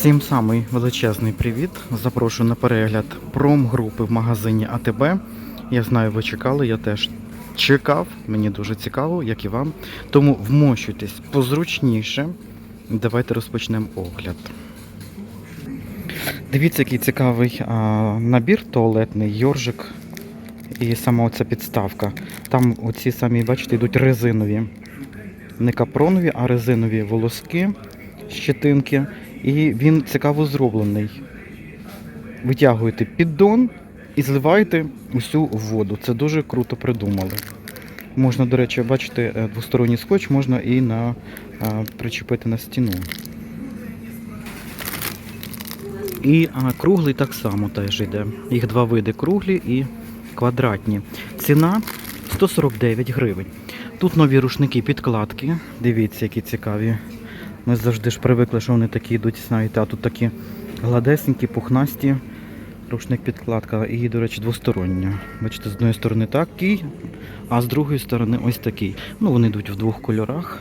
Всім самий величезний привіт. Запрошую на перегляд промгрупи в магазині АТБ. Я знаю, ви чекали, я теж чекав. Мені дуже цікаво, як і вам. Тому вмощуйтесь позручніше. Давайте розпочнемо огляд. Дивіться, який цікавий а, набір туалетний, йоржик і сама оця підставка. Там оці самі, бачите, йдуть резинові. Не капронові, а резинові волоски, щетинки. І він цікаво зроблений. Витягуєте піддон і зливаєте усю воду. Це дуже круто придумали. Можна, до речі, бачите, е, двосторонній скотч можна і на, а, причепити на стіну. І а, круглий так само теж йде. Їх два види круглі і квадратні. Ціна 149 гривень. Тут нові рушники підкладки. Дивіться, які цікаві. Ми завжди ж привикли, що вони такі йдуть, знаєте, а тут такі гладесенькі, пухнасті. Рушник підкладка і, до речі, двостороння. Бачите, з однієї сторони такий, а з другої сторони ось такий. Ну, вони йдуть в двох кольорах.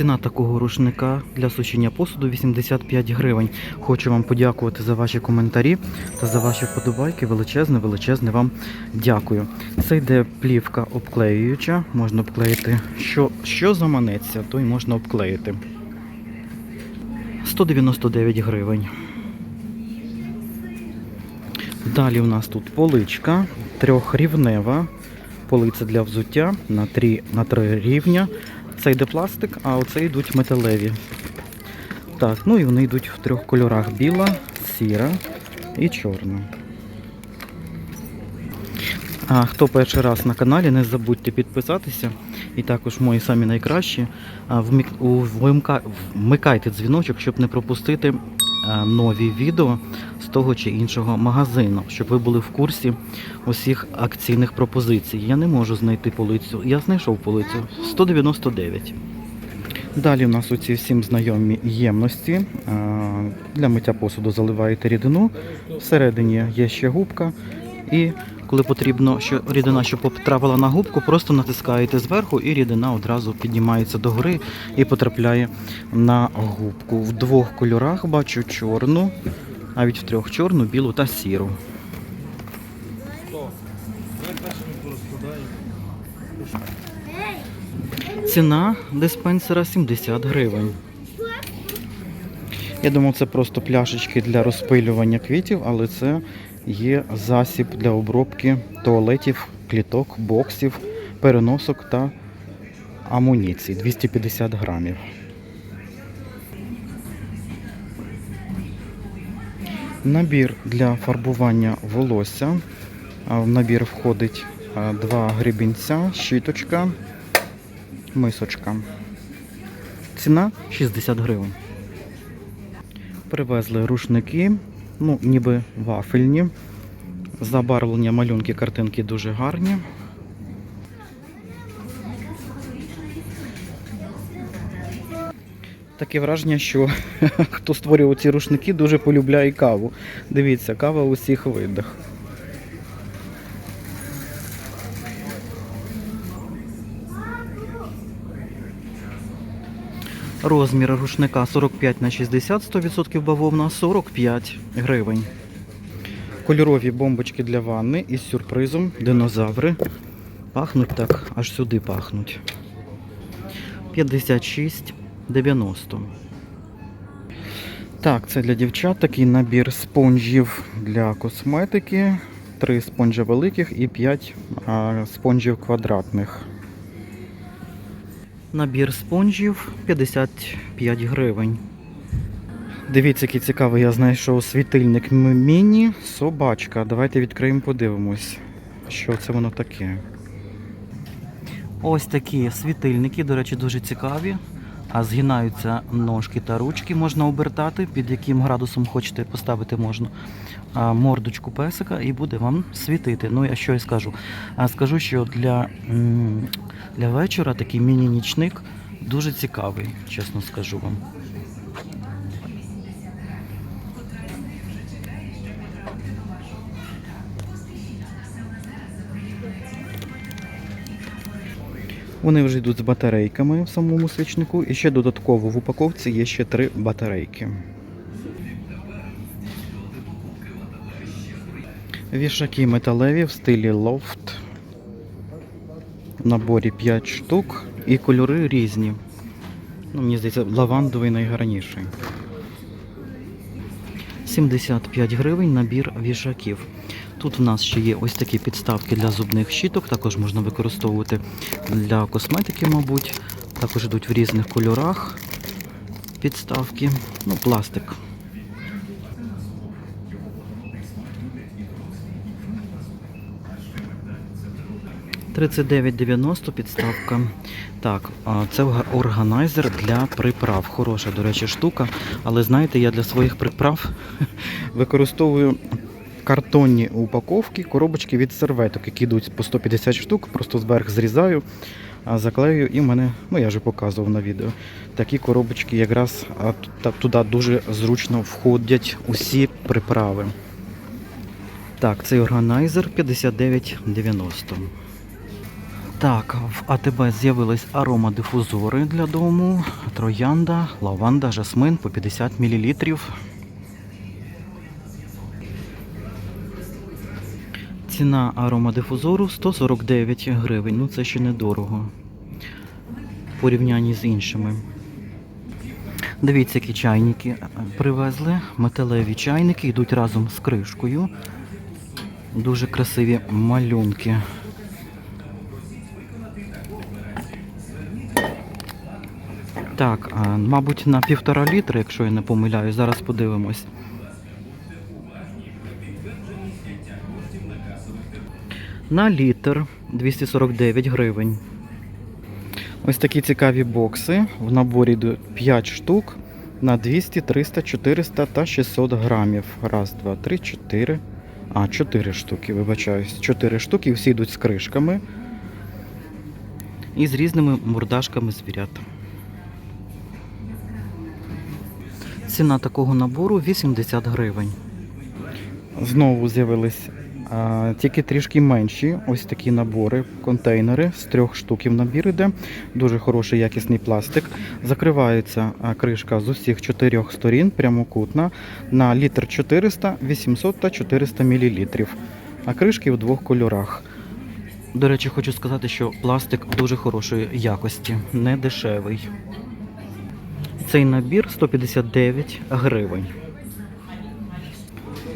Ціна такого рушника для сушіння посуду 85 гривень. Хочу вам подякувати за ваші коментарі та за ваші вподобайки. Величезне, величезне вам дякую. Це йде плівка обклеююча. Можна обклеїти, що, що заманеться, то й можна обклеїти. 199 гривень. Далі у нас тут поличка трьохрівнева. Полиця для взуття на 3, на 3 рівня. Це йде пластик, а оце йдуть металеві. Так, ну і вони йдуть в трьох кольорах: біла, сіра і чорна. А хто перший раз на каналі, не забудьте підписатися. І також мої самі найкращі. Вмикайте дзвіночок, щоб не пропустити нові відео з того чи іншого магазину, щоб ви були в курсі усіх акційних пропозицій. Я не можу знайти полицю. Я знайшов полицю 199. Далі у нас оці всім знайомі ємності. Для миття посуду заливаєте рідину. Всередині є ще губка. І коли потрібно, що рідина, щоб потрапила на губку, просто натискаєте зверху і рідина одразу піднімається догори і потрапляє на губку. В двох кольорах бачу чорну, навіть в трьох чорну, білу та сіру. Ціна диспенсера 70 гривень. Я думав, це просто пляшечки для розпилювання квітів, але це є засіб для обробки туалетів, кліток, боксів, переносок та амуніцій 250 грамів. Набір для фарбування волосся. В набір входить два гребінця, щіточка, мисочка. Ціна 60 гривень. Привезли рушники, ну, ніби вафельні. Забарвлення малюнки картинки дуже гарні. Таке враження, що хто створював ці рушники, дуже полюбляє каву. Дивіться, кава у всіх видах. Розмір рушника 45 на 60, 100% бавовна, 45 гривень. Кольорові бомбочки для ванни із сюрпризом динозаври. Пахнуть так, аж сюди пахнуть. 56,90. Так, це для дівчат такий набір спонжів для косметики. Три спонжа великих і 5 спонжів квадратних. Набір спонжів 55 гривень. Дивіться, який цікавий, я знайшов світильник міні собачка. Давайте відкриємо, подивимось, що це воно таке. Ось такі світильники, до речі, дуже цікаві. А згинаються ножки та ручки, можна обертати, під яким градусом хочете поставити можна мордочку песика і буде вам світити. Ну, я що я скажу? А скажу, що для, для вечора такий міні-нічник дуже цікавий, чесно скажу вам. Вони вже йдуть з батарейками в самому свічнику. І ще додатково в упаковці є ще три батарейки. Вішаки металеві в стилі лофт. В наборі 5 штук і кольори різні. Ну, мені здається, лавандовий найгарніший. 75 гривень набір вішаків. Тут в нас ще є ось такі підставки для зубних щіток, також можна використовувати для косметики, мабуть. Також йдуть в різних кольорах підставки. Ну, пластик. $39,90 підставка. Так, це органайзер для приправ. Хороша, до речі, штука. Але знаєте, я для своїх приправ використовую картонні упаковки, коробочки від серветок, які йдуть по 150 штук, просто зверх зрізаю, заклею і в мене, ну я вже показував на відео. Такі коробочки якраз туди дуже зручно входять усі приправи. Так, цей органайзер 59,90. Так, в АТБ з'явились аромадифузори для дому. Троянда, лаванда, жасмин по 50 мл. Ціна аромадифузору 149 гривень. Ну це ще недорого. В порівнянні з іншими. Дивіться, які чайники привезли. Металеві чайники йдуть разом з кришкою. Дуже красиві малюнки. Так, мабуть, на півтора літра, якщо я не помиляю. Зараз подивимось. На літр 249 гривень. Ось такі цікаві бокси. В наборі йдуть 5 штук на 200, 300, 400 та 600 грамів. Раз, два, три, чотири. А, 4 штуки, вибачаюсь. 4 штуки, всі йдуть з кришками. І з різними мордашками звірят. Ціна такого набору 80 гривень. Знову з'явились тільки трішки менші ось такі набори, контейнери з трьох штуків набір іде. Дуже хороший якісний пластик. Закривається кришка з усіх чотирьох сторін, прямокутна, на літр 400, 800 та 400 мл. А кришки в двох кольорах. До речі, хочу сказати, що пластик дуже хорошої якості, не дешевий. Цей набір 159 гривень.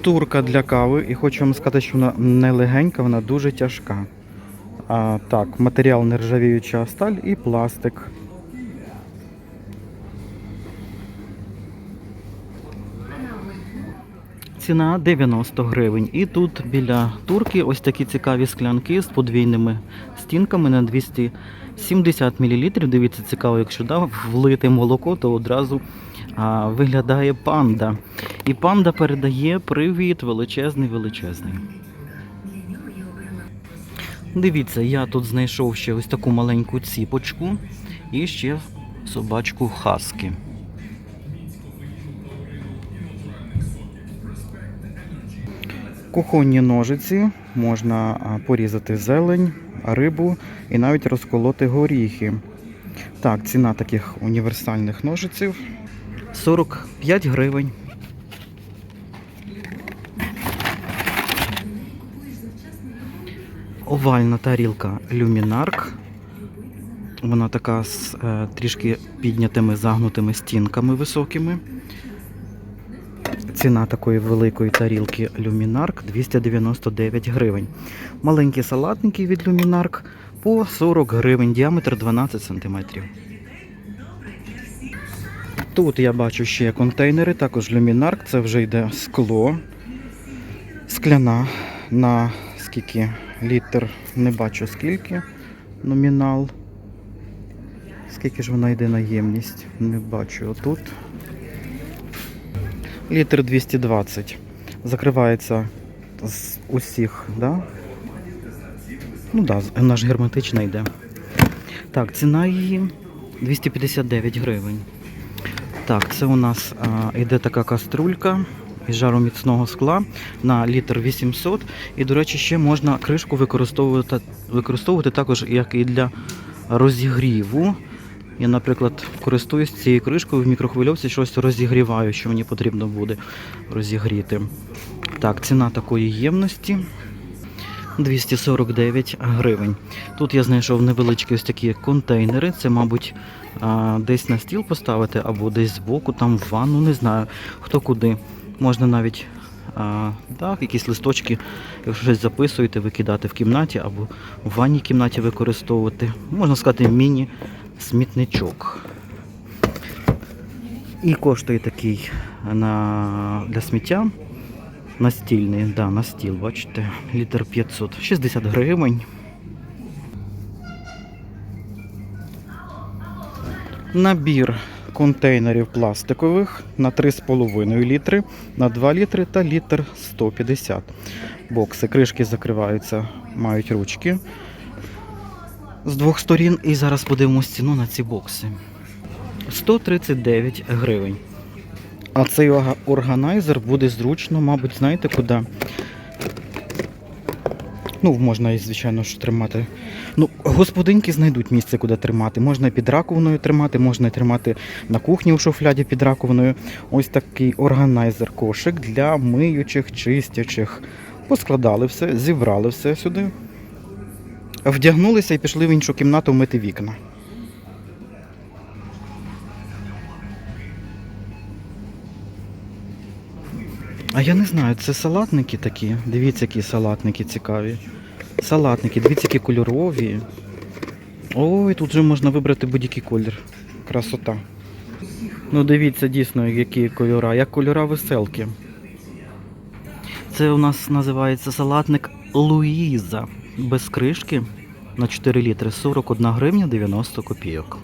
Турка для кави, і хочу вам сказати, що вона не легенька, вона дуже тяжка. А, так, матеріал нержавіюча сталь і пластик. Ціна 90 гривень. І тут біля турки ось такі цікаві склянки з подвійними стінками на 270 мл. Дивіться, цікаво, якщо да, влити молоко, то одразу а, виглядає панда. І панда передає привіт величезний величезний. Дивіться, я тут знайшов ще ось таку маленьку ціпочку і ще собачку хаски. Кухонні ножиці можна порізати зелень, рибу і навіть розколоти горіхи. Так, ціна таких універсальних ножиців 45 гривень. Овальна тарілка люмінарк. Вона така з е, трішки піднятими загнутими стінками високими. Ціна такої великої тарілки Люмінарк 299 гривень. Маленькі салатники від Люмінарк по 40 гривень, діаметр 12 см. Тут я бачу ще контейнери, також Люмінарк, це вже йде скло. Скляна на скільки літр, не бачу скільки номінал. Скільки ж вона йде на ємність? Не бачу отут. Літр 220. Закривається з усіх, да? Ну да, вона ж герметична йде. Так, ціна її 259 гривень. Так, це у нас а, йде така каструлька із жароміцного скла на літр 800. І, до речі, ще можна кришку використовувати, використовувати також як і для розігріву. Я, наприклад, користуюсь цією кришкою в мікрохвильовці, щось розігріваю, що мені потрібно буде розігріти. Так, ціна такої ємності 249 гривень. Тут я знайшов невеличкі ось такі контейнери. Це, мабуть, десь на стіл поставити або десь збоку, там в ванну, не знаю, хто куди. Можна навіть а, так, якісь листочки, якщо щось записуєте, викидати в кімнаті або в ванній кімнаті використовувати. Можна сказати, міні-смітничок. І коштує такий на, для сміття настільний, да, на стіл, бачите, літр 500, 60 гривень. Набір контейнерів пластикових на 3,5 літри, на 2 літри та літр 150. Бокси, кришки закриваються, мають ручки з двох сторін. І зараз подивимось ціну на ці бокси. 139 гривень. А цей органайзер буде зручно, мабуть, знаєте куди? Ну, можна і, звичайно ж, тримати. Ну, господинки знайдуть місце, куди тримати. Можна під раковиною тримати, можна тримати на кухні у шуфляді під раковиною. Ось такий органайзер кошик для миючих, чистячих. Поскладали все, зібрали все сюди. Вдягнулися і пішли в іншу кімнату мити вікна. А я не знаю, це салатники такі. Дивіться, які салатники цікаві. Салатники, дивіться, які кольорові. Ой, тут вже можна вибрати будь-який колір. Красота. Ну дивіться дійсно, які кольора, як кольора веселки. Це у нас називається салатник Луїза. Без кришки на 4 літри 41 гривня 90 копійок.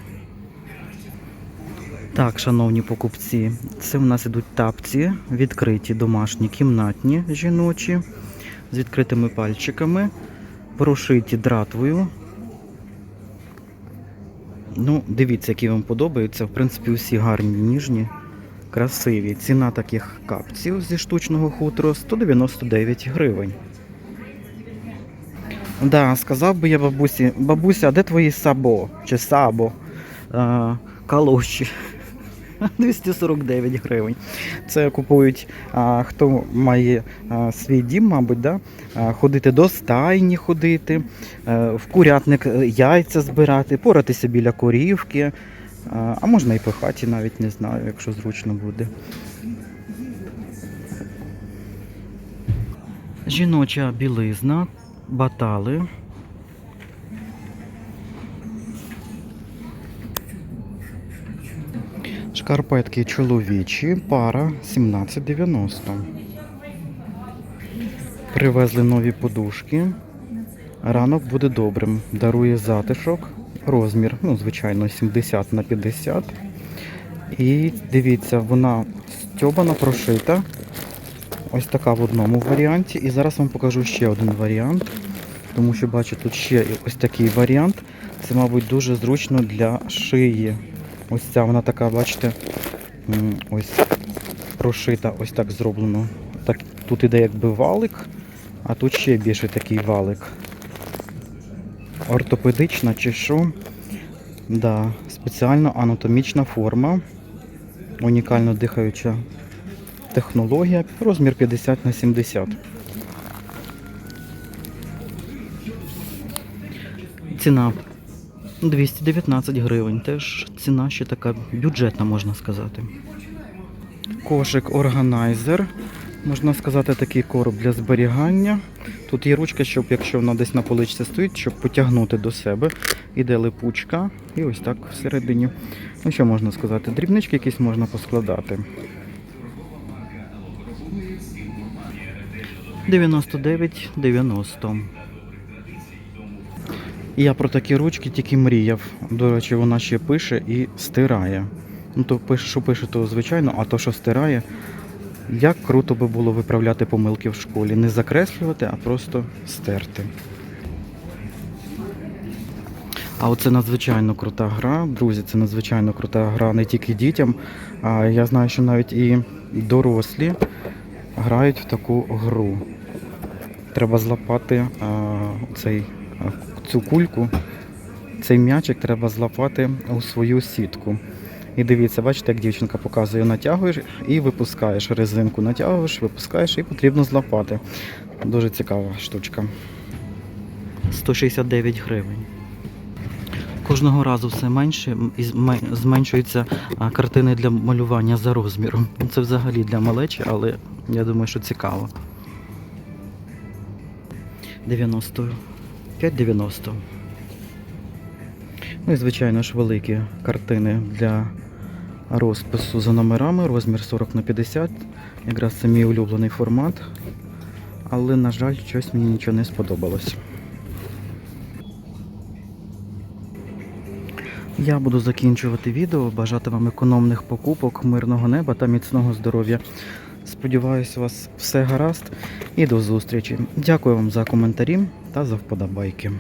Так, шановні покупці, це у нас ідуть тапці, відкриті домашні, кімнатні жіночі, з відкритими пальчиками, прошиті дратвою. Ну, дивіться, які вам подобаються. В принципі, усі гарні, ніжні, красиві. Ціна таких капців зі штучного хутру 199 гривень. Да, сказав би я бабусі, бабуся, а де твої сабо чи сабо? А, калоші. 249 гривень. Це купують а, хто має а, свій дім, мабуть, да? а, ходити до стайні, ходити, а, в курятник е, яйця збирати, поратися біля корівки. А, а можна і по хаті навіть не знаю, якщо зручно буде. Жіноча білизна, батали. Шкарпетки чоловічі, пара 17,90. Привезли нові подушки. Ранок буде добрим. Дарує затишок. Розмір, ну, звичайно, 70 на 50. І дивіться, вона стьобана, прошита. Ось така в одному варіанті. І зараз вам покажу ще один варіант. Тому що бачу, тут ще ось такий варіант. Це, мабуть, дуже зручно для шиї. Ось ця вона така, бачите, ось прошита, ось так зроблено. Так, тут іде якби валик, а тут ще більше такий валик. Ортопедична чи що? Да, спеціально анатомічна форма. Унікально дихаюча технологія. Розмір 50 на 70. Ціна 219 гривень. Теж ціна ще така бюджетна, можна сказати. Кошик органайзер. Можна сказати, такий короб для зберігання. Тут є ручка, щоб якщо вона десь на поличці стоїть, щоб потягнути до себе. Іде липучка. І ось так всередині. Ну що можна сказати? Дрібнички якісь можна поскладати. 99,90. Я про такі ручки тільки мріяв. До речі, вона ще пише і стирає. Ну, то пише, що пише, то звичайно, а то, що стирає, як круто би було виправляти помилки в школі. Не закреслювати, а просто стерти. А оце надзвичайно крута гра. Друзі, це надзвичайно крута гра не тільки дітям, а я знаю, що навіть і дорослі грають в таку гру. Треба злапати а, цей, цю кульку цей м'ячик треба злапати у свою сітку. І дивіться, бачите, як дівчинка показує, натягуєш і випускаєш резинку, натягуєш, випускаєш і потрібно злапати. Дуже цікава штучка. 169 гривень. Кожного разу все менше і зменшуються картини для малювання за розміром. Це взагалі для малечі, але я думаю, що цікаво. 90. 5,90. Ну і звичайно ж великі картини для розпису за номерами, розмір 40 на 50. Якраз це мій улюблений формат. Але, на жаль, щось мені нічого не сподобалось. Я буду закінчувати відео, бажати вам економних покупок, мирного неба та міцного здоров'я. Сподіваюсь, у вас все гаразд і до зустрічі. Дякую вам за коментарі та за вподобайки.